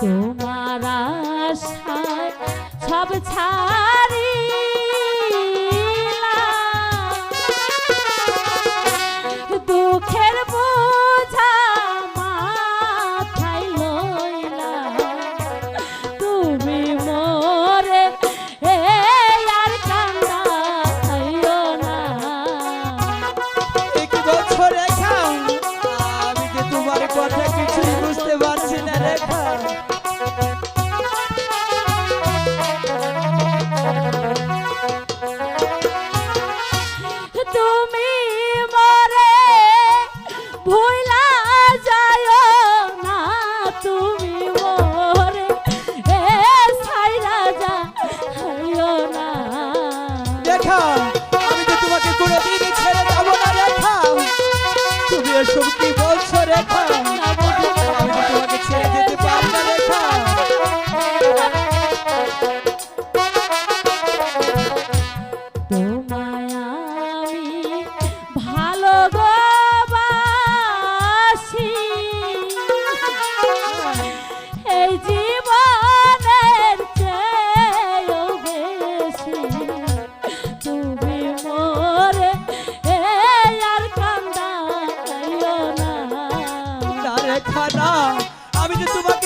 তোমার আশায় সব ছা রেখা। আমি তো তোমাকে কোনোদিন ছেড়ে যাব না রেখা। তুমি এসব কি বলছো রেখা? আমি তোমাকে ছেড়ে যেতে পারব রেখা।